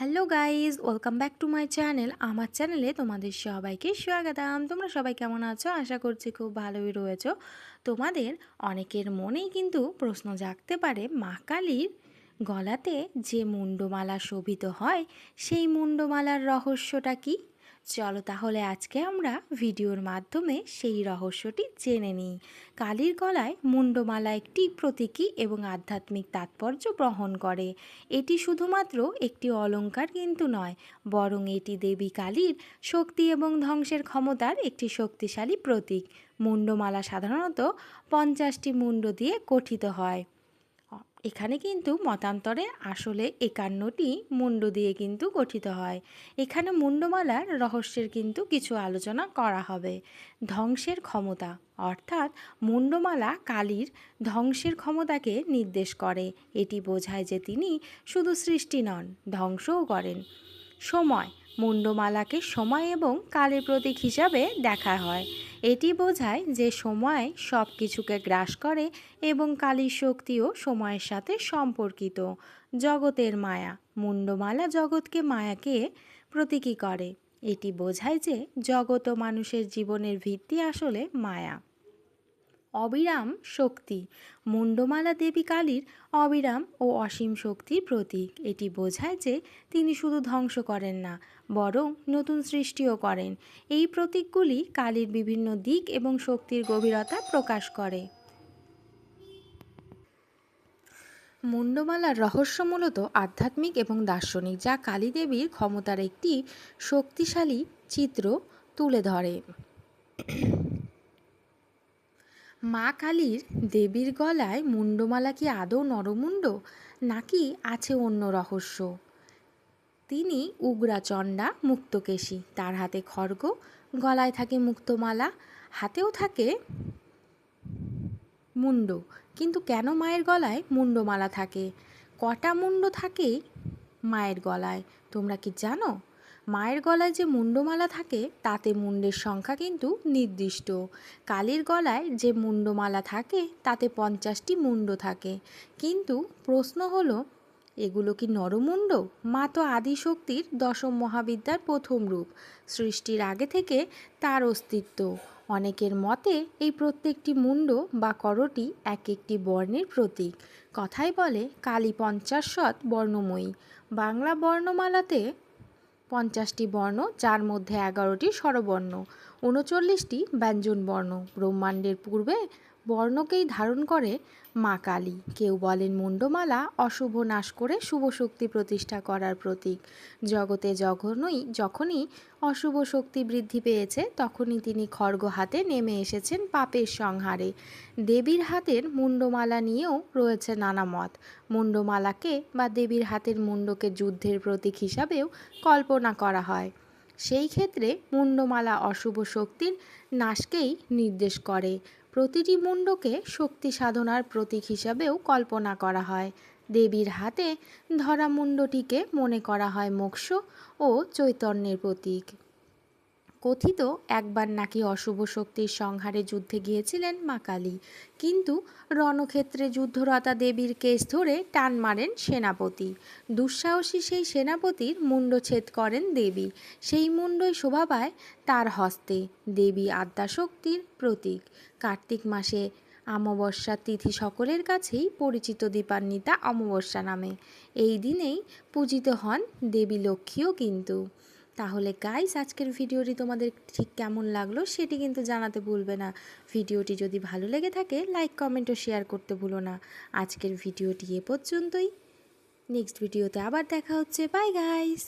Hello guys welcome back to my channel. আমার চ্যানেলে তোমাদের সবাইকে স্বাগতম। তোমরা সবাই কেমন আছো? আশা করছি খুব ভালোই রয়েছো। তোমাদের অনেকের মনেই কিন্তু প্রশ্ন জাগতে পারে, মা কালীর গলাতে যে মুন্ডমালা শোভিত হয়, সেই মুন্ডমালার রহস্যটা কি? চলো তাহলে আজকে আমরা ভিডিওর মাধ্যমে সেই রহস্যটি জেনে নিই। কালীর গলায় মুন্ডমালা একটি প্রতীকী এবং আধ্যাত্মিক তাৎপর্য বহন করে। এটি শুধুমাত্র একটি অলংকার কিন্তু নয়, বরং এটি দেবী কালীর শক্তি এবং ধ্বংসের ক্ষমতার একটি শক্তিশালী প্রতীক। মুন্ডমালা সাধারণত পঞ্চাশটি মুন্ড দিয়ে গঠিত হয়। এখানে কিন্তু মতান্তরে আসলে একান্নটি মুন্ড দিয়ে কিন্তু গঠিত হয়। এখানে মুন্ডমালার রহস্যের কিন্তু কিছু আলোচনা করা হবে। ধ্বংসের ক্ষমতা, অর্থাৎ মুন্ডমালা কালীর ধ্বংসের ক্ষমতাকে নির্দেশ করে। এটি বোঝায় যে তিনি শুধু সৃষ্টি নন, ধ্বংসও করেন। সময়, মুন্ডমালাকে সময় এবং কালের প্রতীক হিসাবে দেখা হয়। এটি বোঝায় যে সময় সব কিছুকে গ্রাস করে এবং কালীর শক্তিও সময়ের সাথে সম্পর্কিত। জগতের মায়া, মুন্ডমালা জগৎকে মায়াকে প্রতীকী করে। এটি বোঝায় যে জগত ও মানুষের জীবনের ভিত্তি আসলে মায়া। অবিরাম শক্তি। মুন্ডমালা দেবী কালীর অবিরাম ও অসীম শক্তির প্রতীক। এটি বোঝায় যে তিনি শুধু ধ্বংস করেন না, বরং নতুন সৃষ্টিও করেন। এই প্রতীকগুলি কালীর বিভিন্ন দিক এবং শক্তির গভীরতা প্রকাশ করে। মুন্ডমালার রহস্য মূলত আধ্যাত্মিক এবং দার্শনিক, যা কালী দেবীর ক্ষমতার একটি শক্তিশালী চিত্র তুলে ধরে। মা কালীর দেবীর গলায় মুন্ডমালা কি আদৌ নরমুণ্ড, নাকি আছে অন্য রহস্য? তিনি উগ্রাচণ্ডা মুক্তকেশী, তার হাতে খড়গ, গলায় থাকে মুক্তমালা, হাতেও থাকে মুন্ড কিন্তু কেন মায়ের গলায় মুন্ডমালা থাকে? কটা মুন্ড থাকে মায়ের গলায়, তোমরা কি জানো? মায়ের গলায় যে মুন্ডমালা থাকে, তাতে মুন্ডের সংখ্যা কিন্তু নির্দিষ্ট। কালীর গলায় যে মুন্ডমালা থাকে, তাতে পঞ্চাশটি মুন্ড থাকে। কিন্তু প্রশ্ন হলো, এগুলো কি নরমুণ্ড? মা তো আদিশক্তির দশম মহাবিদ্যার প্রথম রূপ। সৃষ্টির আগে থেকে তার অস্তিত্ব। অনেকের মতে, এই প্রত্যেকটি মুন্ড বা করটি এক একটি বর্ণের প্রতীক। কথাই বলে, কালী পঞ্চাশত বর্ণময়ী। বাংলা বর্ণমালাতে পঞ্চাশটি বর্ণ যার মধ্যে এগারোটি স্বরবর্ণ। উনচল্লিশটি ব্যঞ্জন বর্ণ ব্রহ্মাণ্ডের পূর্বে বর্ণকেই ধারণ করে মা কালী। কেউ বলেন মুন্ডমালা অশুভ নাশ করে শুভ শক্তি প্রতিষ্ঠা করার প্রতীক। জগতে যখনই যখনই অশুভ শক্তি বৃদ্ধি পেয়েছে, তখনই তিনি খড়গ হাতে নেমে এসেছেন পাপের সংহারে। দেবীর হাতের মুন্ডমালা নিয়েও রয়েছে নানা মত। মুন্ডমালাকে বা দেবীর হাতের মুন্ডকে যুদ্ধের প্রতীক হিসাবেও কল্পনা করা হয়। সেই ক্ষেত্রে মুন্ডমালা অশুভ শক্তির নাশকেই নির্দেশ করে। প্রতিটি মুন্ডকে শক্তি সাধনার প্রতীক হিসাবেও কল্পনা করা হয়। দেবীর হাতে ধরা মুন্ডটিকে মনে করা হয় মোক্ষ ও চৈতন্যের প্রতীক। কথিত একবার নাকি অশুভ শক্তির সংহারে যুদ্ধে গিয়েছিলেন মা কালী। কিন্তু রণক্ষেত্রে যুদ্ধরতা দেবীর কেস ধরে টান মারেন সেনাপতি। দুঃসাহসী সেই সেনাপতির মুন্ডছেদ করেন দেবী। সেই মুন্ডই শোভা পায় তার হস্তে, দেবী আদ্যাশক্তির প্রতীক। কার্তিক মাসে অমাবস্যা তিথি সকলের কাছেই পরিচিত দীপান্বিতা অমাবস্যা নামে। এই দিনেই পূজিত হন দেবী লক্ষ্মীও কিন্তু। তাহলে গাইস আজকের ভিডিওটি তোমাদের ঠিক কেমন লাগল সেটি কিন্তু জানাতে ভুলবে না। ভিডিওটি যদি ভালো লেগে থাকে লাইক কমেন্ট ও শেয়ার করতে ভুলো না। আজকের ভিডিওটি এ পর্যন্তই। নেক্সট ভিডিওতে আবার দেখা হচ্ছে। Bye guys